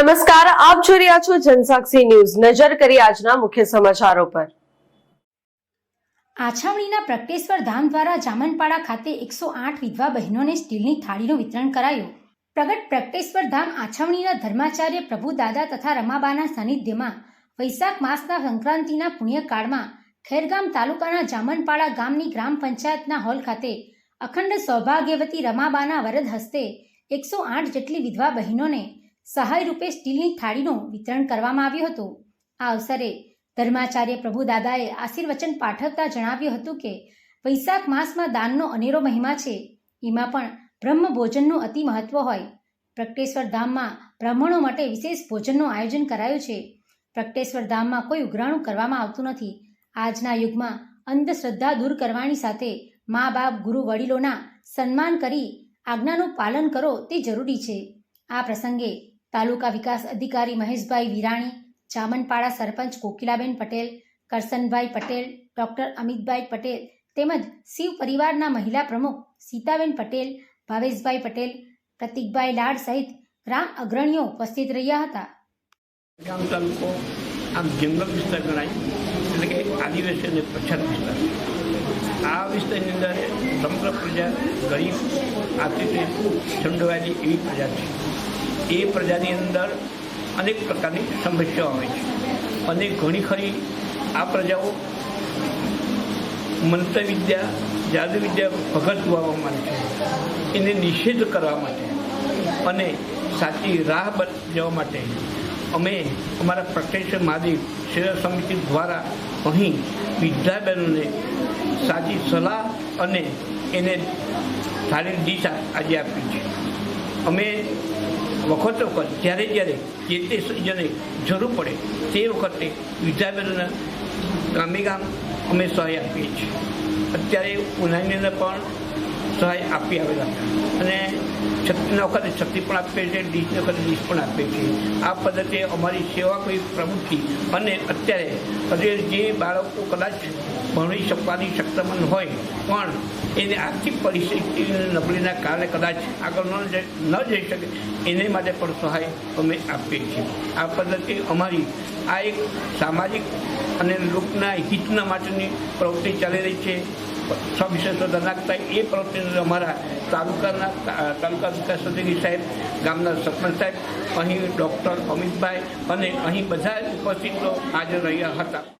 નમસ્કાર, આપ જોઈ રહ્યા છો જનસાક્ષી ન્યૂઝ. નજર કરી આજના મુખ્ય સમાચારો પર. આછાવણીના પ્રગટેશ્વર ધામ દ્વારા જામનપાડા ખાતે એકસો આઠ વિધવા બહેનોને સ્ટીલની થાળીનું વિતરણ કરાયું. પ્રગટ પ્રગટેશ્વર ધામ આછાવણીના ધર્માચાર્ય પ્રભુ દાદા તથા રમાબાના સાનિધ્યમાં વૈશાખ માસના સંક્રાંતિના પુણ્યકાળમાં ખેરગામ તાલુકાના જામનપાડા ગામની ગ્રામ પંચાયતના હોલ ખાતે અખંડ સૌભાગ્યવતી રમાબાના વરદ હસ્તે એકસો આઠ જેટલી વિધવા બહેનોને સહાય રૂપે સ્ટીલની થાળીનું વિતરણ કરવામાં આવ્યું હતું. આ અવસરે ધર્માચાર્ય પ્રભુદાદાએ આશીર્વચન પાઠવતા જણાવ્યું હતું કે, વૈશાખ માસમાં દાનનો અનેરો મહિમા છે. એમાં પણ બ્રહ્મ ભોજનનું અતિ મહત્વ હોય. પ્રગટેશ્વર ધામમાં બ્રાહ્મણો માટે વિશેષ ભોજનનું આયોજન કરાયું છે. પ્રગટેશ્વર ધામમાં કોઈ ઉઘરાણું કરવામાં આવતું નથી. આજના યુગમાં અંધશ્રદ્ધા દૂર કરવાની સાથે મા બાપ, ગુરુ વડીલોના સન્માન કરી આજ્ઞાનું પાલન કરો તે જરૂરી છે. આ પ્રસંગે તાલુકા વિકાસ અધિકારી મહેશભાઈ વિરાણી જામનપાડા સરપંચ કોકિલાબેન પટેલ કરસનભાઈ પટેલ, ડોક્ટર અમિતભાઈ પટેલ તેમજ શિવ પરિવારના મહિલા પ્રમુખ સીતાબેન પટેલ, ભાવેશભાઈ પટેલ, પ્રતિકભાઈ લાડ સહિત ગ્રામ અગ્રણીઓ ઉપસ્થિત રહ્યા હતા. ગામ તાલુકો આમ જંગલ વિસ્તાર ગણાય, એટલે કે આદિવાસી અને પછાત વિસ્તાર. આ વિસ્તારની અંદર સમગ્ર પ્રજા ગરીબ આથી રીતે એવી પ્રજા છે. એ પ્રજાની અંદર અનેક પ્રકારની સમસ્યાઓ આવે છે. અને ઘણી ખરી આ પ્રજાઓ મંત્રવિદ્યા, જાદુવિદ્યા જાદુ વિદ્યા ભગત જોવા માટે છે. એને નિષેધ કરવા માટે અને સાચી રાહ જવા માટે અમે અમારા પ્રત્યક્ષ મહાદેવ સેવા સમિતિ દ્વારા અહીં વિદ્યાબહેનોને સાચી સલાહ અને એને સારી દિશા આજે આપી છે. અમે વખતો વખત, જ્યારે જ્યારે જે તે સિઝને જરૂર પડે તે વખતે વિદ્યાબેનોના ગામે ગામ અમે સહાય આપીએ છીએ. અત્યારે ઉનાળાની અંદર પણ સહાય આપી આવેલા અને છત્રીના વખતે છત્રી પણ આપીએ છીએ ડીશના વખતે ડીશ પણ આપીએ છીએ. આ પદ્ધતિ અમારી સેવા કોઈ પ્રવૃત્તિ અને અત્યારે હજુ જે બાળકો કદાચ ભણી શકવાની સક્ષમન હોય, પણ એને આર્થિક પરિસ્થિતિ નબળીના કારણે કદાચ આગળ ન ન જઈ શકે, એને માટે પણ સહાય અમે આપીએ છીએ. આ પદ્ધતિ અમારી આ એક સામાજિક અને લોકના હિતના માટેની પ્રવૃત્તિ ચાલી રહી છે. સવિશેષ ધનાકતા એ પ્રવૃત્તિને અમારા તાલુકાના, તાલુકા વિકાસ અધિકારી સાહેબ, ગામના સરપંચ સાહેબ, અહીં ડૉક્ટર અમિતભાઈ અને અહીં બધા ઉપસ્થિતો હાજર રહ્યા હતા.